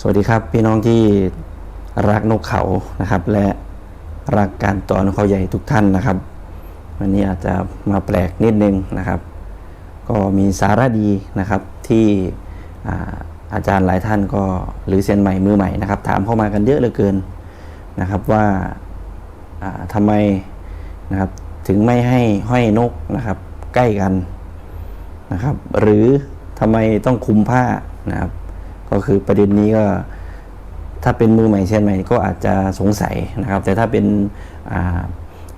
สวัสดีครับพี่น้องที่รักนกเขานะครับ และรักการต่อนกเขาใหญ่ทุกท่านนะครับ วันนี้อาจจะมาแปลกนิดนึงนะครับ ก็มีสาระดีนะครับที่อ่าอาจารย์หลายท่านก็หรือเซียนใหม่มือใหม่นะครับ ถามเข้ามากันเยอะเหลือเกินนะครับว่าอ่าทำไมนะครับถึงไม่ให้ห้อยนกนะครับ ใกล้กันนะครับ หรือทำไมต้องคุมผ้านะครับ ก็คือประเด็นนี้ก็ถ้าเป็นมือใหม่เช่นใหม่ก็อาจจะสงสัยนะครับ แต่ถ้าเป็น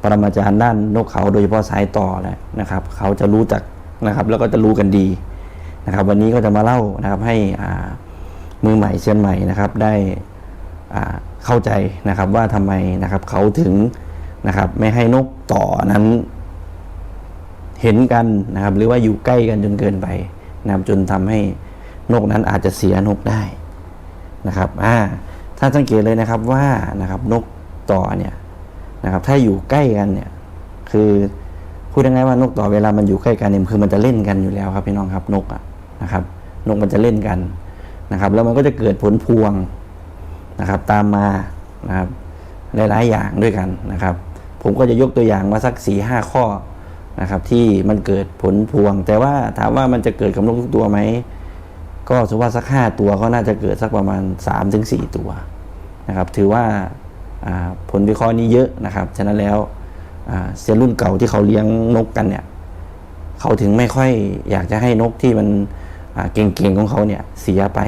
ปรมาจารย์ด้านนกเขาโดยเฉพาะสายต่อแหละนะครับ เขาจะรู้จักนะครับ แล้วก็จะรู้กันดีนะครับ วันนี้ก็จะมาเล่านะครับให้มือใหม่เช่นใหม่นะครับได้เข้าใจนะครับว่าทำไมนะครับเขาถึงนะครับไม่ให้นกต่อนั้นเห็นกันนะครับ หรือว่าอยู่ใกล้กันจนเกินไปนะครับจนทำให้ นกนั้นอาจจะเสียนกได้นะครับอ่าถ้าสังเกตเลยนะครับว่านะครับนกต่อเนี่ยนะครับถ้าอยู่ใกล้กันเนี่ยคือพูดง่ายๆว่านกต่อเวลามันอยู่ใกล้กันเนี่ยคือมันจะเล่นกันอยู่แล้วครับพี่น้องครับนกอะนะครับนกมันจะเล่นกันนะครับแล้วมันก็จะเกิดผลพวงนะครับตามมานะครับหลายๆอย่างด้วยกันนะครับ ผมก็จะยกตัวอย่างมาสักสี่ห้าข้อนะครับที่มันเกิดผลพวง แต่ว่าถามว่ามันจะเกิดกับนกทุกตัวไหม ก็สมมติว่าสักห้าตัวก็น่าจะเกิดสักประมาณ3าถึงสตัวนะครับถือว่าผลวิเคราะห์นี้เยอะนะครับ ฉะนั้นแล้วเซียนรุ่นเก่าที่เขาเลี้ยงนกกันเนี่ยเขาถึงไม่ค่อยอยากจะให้นกที่มันเก่งๆของเขาเนี่ยเสียไป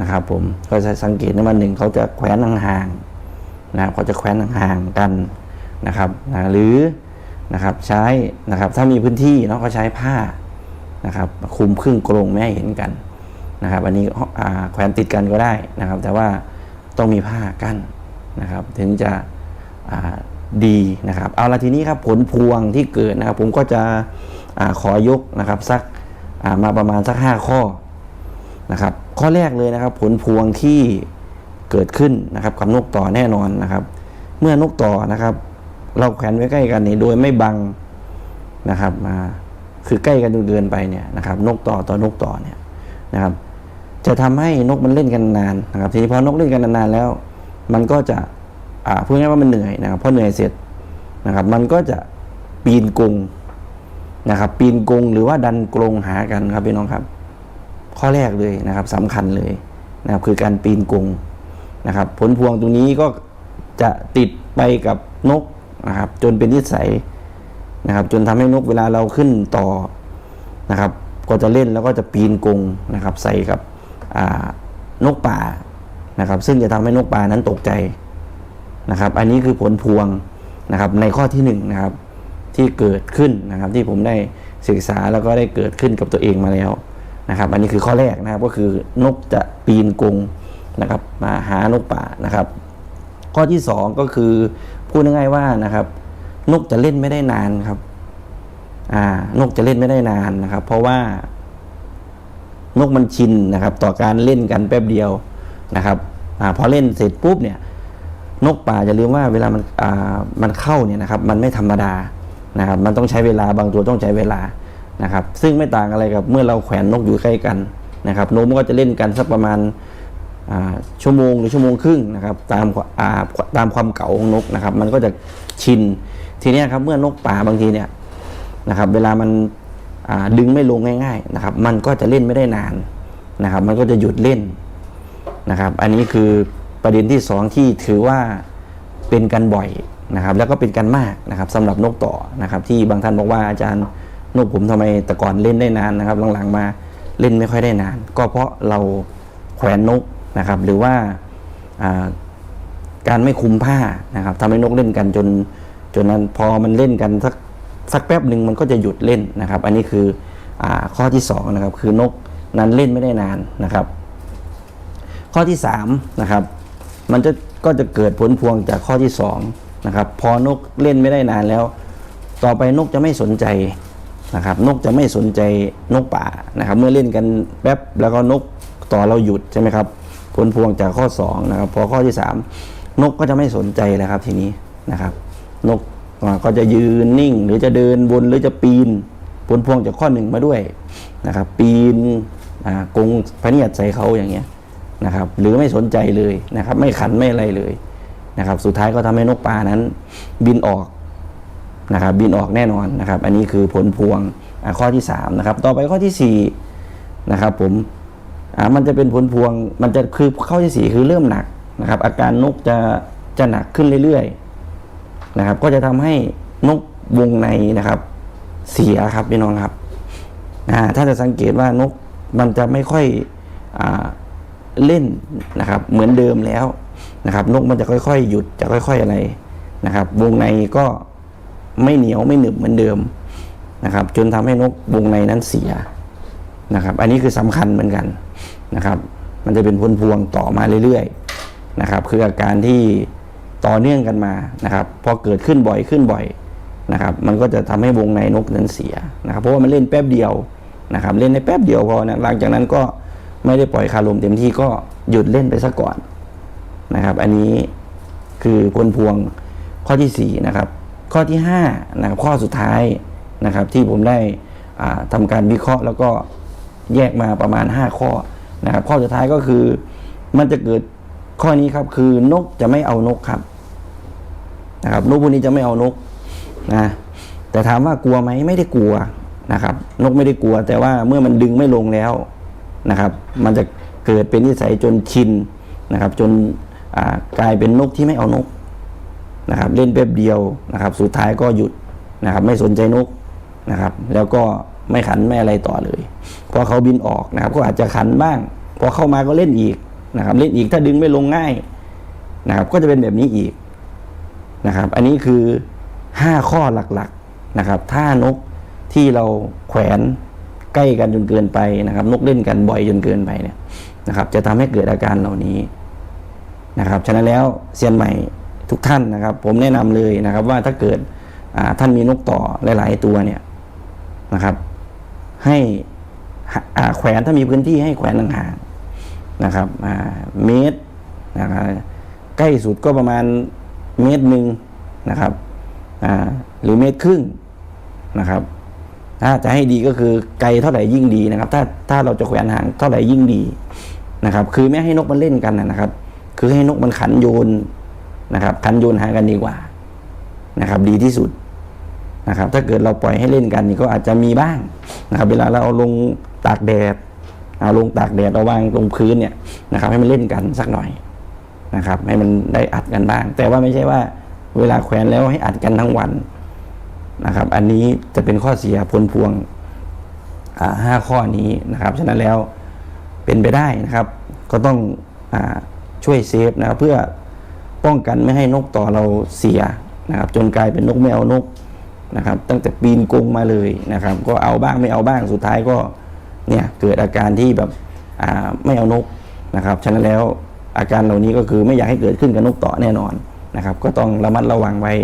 นะครับผมก็จะสังเกตในวันหนึ่งเขาจะแขวนห่างๆนะครับเขาจะแขวนห่างๆกันนะครับนะหรือนะครับใช้นะครับถ้ามีพื้นที่เนาะก็ใช้ผ้านะครับคุมครึ่งกรงไม่ให้เห็นกัน นะครับอันนี้แขวนติดกันก็ได้นะครับ แต่ว่าต้องมีผ้ากั้นนะครับ ถึงจะดีนะครับ เอาละทีนี้ครับผลพวงที่เกิดนะครับ ผมก็จะอขอยกนะครับสักมาประมาณสักห้าข้อนะครับ ข้อแรกเลยนะครับ ผลพวงที่เกิดขึ้นนะครับกับนกต่อแน่นอนนะครับ เมื่อนกต่อนะครับ เราแขวนไว้ใกล้กันนี่โดยไม่บังนะครับมาคือใกล้กันจนเกินไปเนี่ยนะครับ นกต่อต่อนกต่อเนี่ยนะครับ จะทำให้นกมันเล่นกันนานนะครับทีนี้พอนกเล่นกันนานๆแล้ว มันก็จะอ่าพูดง่ายว่ามันเหนื่อยนะครับพอเหนื่อยเสร็จนะครับ มันก็จะปีนกรงนะครับ ปีนกรงหรือว่าดันกรงหากันครับพี่น้องครับ ข้อแรกเลยนะครับสำคัญเลยนะครับคือการปีนกรงนะครับ ผลพวงตรงนี้ก็จะติดไปกับนกนะครับ จนเป็นนิสัยนะครับ จนทำให้นกเวลาเราขึ้นต่อนะครับ ก็จะเล่นแล้วก็จะปีนกรงนะครับ ใส่กับ นกป่านะครับ ซึ่งจะทำให้นกป่านั้นตกใจนะครับ อันนี้คือผลพวงนะครับในข้อที่หนึ่งนะครับที่เกิดขึ้นนะครับที่ผมได้ศึกษาแล้วก็ได้เกิดขึ้นกับตัวเองมาแล้วนะครับ อันนี้คือข้อแรกนะครับก็คือนกจะปีนกรงนะครับมาหานกป่านะครับ ข้อที่สองก็คือพูดง่ายๆว่านะครับ นกจะเล่นไม่ได้นานครับอ่านกจะเล่นไม่ได้นานนะครับ เพราะว่า นกมันชินนะครับ ต่อการเล่นกันแป๊บเดียวนะครับอพอเล่นเสร็จปุ๊บเนี่ยนกป่าจะลืมว่าเวลามันอ่ามันเข้าเนี่ยนะครับ มันไม่ธรรมดานะครับ มันต้องใช้เวลาบางตัวต้องใช้เวลานะครับ ซึ่งไม่ต่างอะไรกับเมื่อเราแขวนนกอยู่ใกล้กันนะครับนกมันก็จะเล่นกันสักประมาณอ่าชั่วโมงหรือชั่วโมงครึ่งนะครับ ตามาตามความเก่าของนกนะครับ มันก็จะชินทีนี้ครับเมื่อนกป่าบางทีเนี่ยนะครับ เวลามัน ดึงไม่ลงง่าย ๆนะครับ มันก็จะเล่นไม่ได้นานนะครับ มันก็จะหยุดเล่นนะครับ อันนี้คือประเด็นที่สองที่ถือว่าเป็นกันบ่อยนะครับ แล้วก็เป็นกันมากนะครับสำหรับนกต่อนะครับ ที่บางท่านบอกว่าอาจารย์นกผมทำไมแต่ก่อนเล่นได้นานนะครับ หลังๆมาเล่นไม่ค่อยได้นาน ก็เพราะเราแขวนนกนะครับ หรือว่าอ่าการไม่คุมผ้านะครับทำให้นกเล่นกันจน จนนั้นพอมันเล่นกันสัก สักแป๊บหนึ่งมันก็จะหยุดเล่นนะครับ อันนี้คืออข้อที่สองนะครับคือนกนั้นเล่นไม่ได้นานนะครับ ข้อที่3นะครับมันจะก็จะเกิดผลพวงจากข้อที่2นะครับพอนกเล่นไม่ได้นานแล้ว ต่อไปนกจะไม่สนใจนะครับ นกจะไม่สนใจนกป่านะครับ เมื่อเล่นกันแป๊บแล้วก็นกต่อเราหยุดใช่ไหมครับ ผลพวงจากข้อ2นะครับพอข้อที่ 3 นกก็จะไม่สนใจแล้วครับทีนี้นะครับ นก ก็จะยืนนิ่ง หรือจะเดินบนหรือจะปีนผลพวงจากข้อหนึ่งมาด้วยนะครับ ปีนกรงพะเนียดใส่เขาอย่างเงี้ยนะครับ หรือไม่สนใจเลยนะครับ ไม่ขันไม่อะไรเลยนะครับ สุดท้ายก็ทำให้นกปลานั้น บินออกนะครับ บินออกแน่นอนนะครับ อันนี้คือผลพวงข้อที่สามนะครับ ต่อไปข้อที่สี่นะครับ ผมอ่ามันจะเป็นผลพวงมันจะคือข้อที่สี่คือเริ่มหนักนะครับ อาการนกจะจะหนักขึ้นเรื่อยๆ นะครับ ก็จะทำให้นกวงในนะครับ เสียครับพี่น้องครับถ้าจะสังเกตว่านกมันจะไม่ค่อยอเล่นนะครับ เหมือนเดิมแล้วนะครับ นกมันจะค่อยๆ หยุดจะค่อย ๆอะไรนะครับ วงในก็ไม่เหนียวไม่หนึบเหมือนเดิมนะครับ จนทำให้นกวงในนั้นเสียนะครับ อันนี้คือสำคัญเหมือนกันนะครับ มันจะเป็นพลพวงต่อมาเรื่อยๆนะครับ คืออาการที่ ต่อเนื่องกันมานะครับ พอเกิดขึ้นบ่อยขึ้นบ่อยนะครับ มันก็จะทำให้วงในนกนั้นเสียนะครับ เพราะว่ามันเล่นแป๊บเดียวนะครับ เล่นในแป๊บเดียวพอนะหลังจากนั้นก็ไม่ได้ปล่อยคารมเต็มที่ก็หยุดเล่นไปซะก่อนนะครับ อันนี้คือพลพวงข้อที่สี่นะครับ ข้อที่ห้านะครับข้อสุดท้ายนะครับ ที่ผมได้อ่าทำการวิเคราะห์ แล้วก็แยกมาประมาณ 5 ข้อนะครับ ข้อสุดท้ายก็คือมันจะเกิดข้อนี้ครับคือนกจะไม่เอานกครับ นะครับนกพวกนี้จะไม่เอานกนะแต่ถามว่ากลัวไหมไม่ได้กลัวนะครับ นกไม่ได้กลัว แต่ว่าเมื่อมันดึงไม่ลงแล้วนะครับ มันจะเกิดเป็นนิสัยจนชินนะครับ จนกลายเป็นนกที่ไม่เอานกนะครับ เล่นแป๊บเดียวนะครับ สุดท้ายก็หยุดนะครับ ไม่สนใจนกนะครับ แล้วก็ไม่ขันไม่อะไรต่อเลยพอเขาบินออกนะครับ ก็อาจจะขันบ้างพอเข้ามาก็เล่นอีกนะครับ เล่นอีกถ้าดึงไม่ลงง่ายนะครับ ก็จะเป็นแบบนี้อีก นะครับ อันนี้คือ 5 ข้อหลักๆนะครับ ถ้านกที่เราแขวนใกล้กันจนเกินไปนะครับ นกเล่นกันบ่อยจนเกินไปเนี่ยนะครับ จะทำให้เกิดอาการเหล่านี้นะครับ ฉะนั้นแล้วเซียนใหม่ทุกท่านนะครับ ผมแนะนำเลยนะครับ ว่าถ้าเกิดท่านมีนกต่อหลาย ๆ ตัวเนี่ยนะครับ ให้แขวนถ้ามีพื้นที่ให้แขวนห่างๆนะครับเมตรนะครับใกล้สุดก็ประมาณ เมตรหนึ่งนะครับหรือเมตรครึ่งนะครับถ้าจะให้ดีก็คือไกลเท่าไหร่ยิ่งดีนะครับ ถ้าถ้าเราจะแขวนห่างเท่าไหร่ยิ่งดีนะครับ คือไม่ให้นกมันเล่นกันนะครับ คือให้นกมันขันโยนนะครับ ขันโยนหากันดีกว่านะครับ ดีที่สุดนะครับ ถ้าเกิดเราปล่อยให้เล่นกันนี่ก็อาจจะมีบ้างนะครับ เวลาเราเอาลงตากแดดเอาลงตากแดดเอาวางลงพื้นเนี่ยนะครับ ให้มันเล่นกันสักหน่อย นะครับ ให้มันได้อัดกันบ้าง แต่ว่าไม่ใช่ว่า เวลาแขวนแล้วให้อัดกันทั้งวันนะครับ อันนี้จะเป็นข้อเสียผลพวงห้าข้อนี้นะครับ ฉะนั้นแล้วเป็นไปได้นะครับ ก็ต้องอช่วยเซฟนะครับเพื่อป้องกันไม่ให้นกต่อเราเสียนะครับ จนกลายเป็นนกไม่เอานกนะครับ ตั้งแต่ปีนกรงมาเลยนะครับ ก็เอาบ้างไม่เอาบ้างสุดท้ายก็เนี่ยเกิดอาการที่แบบไม่เอานกนะครับ ฉะนั้นแล้ว อาการเหล่านี้ก็คือไม่อยากให้เกิดขึ้นกับนกต่อแน่นอนนะครับ ก็ต้องระมัดระวังไว้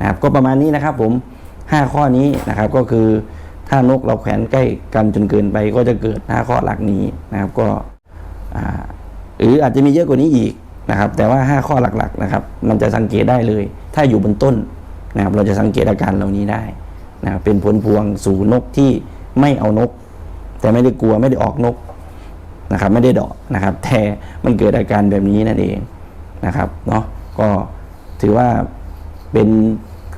นะครับ ก็ประมาณนี้นะครับผม 5 ข้อนี้นะครับก็คือถ้านกเราแขวนใกล้กันจนเกินไปก็จะเกิด 5 ข้อหลักนี้นะครับก็หรืออาจจะมีเยอะกว่านี้อีกนะครับ แต่ว่า 5 ข้อหลักๆนะครับมันจะสังเกตได้เลย ถ้าอยู่บนต้นนะครับเราจะสังเกตอาการเหล่านี้ได้นะเป็นผลพวงสู่นกที่ไม่เอานก แต่ไม่ได้กลัวไม่ได้ออกนก นะครับไม่ได้ดาะนะครับแต่มันเกิดอาการแบบนี้นั่นเองนะครับเนาะก็ถือว่าเป็น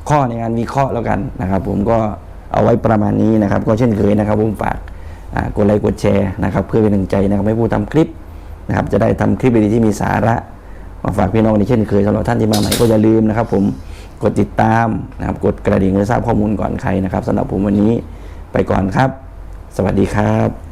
ข้อในการวิเคราะห์แล้วกันนะครับ ผมก็เอาไว้ประมาณนี้นะครับ ก็เช่นเคยนะครับผมฝากกดไลค์กดแชร์นะครับเพื่อเป็นกำลังใจนะครับให้ผู้ทำคลิปนะครับ จะได้ทำคลิปดีที่มีสาระมาฝากพี่น้องในเช่นเคยสำหรับท่านที่มาใหม่ก็อย่าลืมนะครับ ผมกดติดตามนะครับ กดกระดิ่งเพื่อทราบข้อมูลก่อนใครนะครับสำหรับผมวันนี้ไปก่อนครับ สวัสดีครับ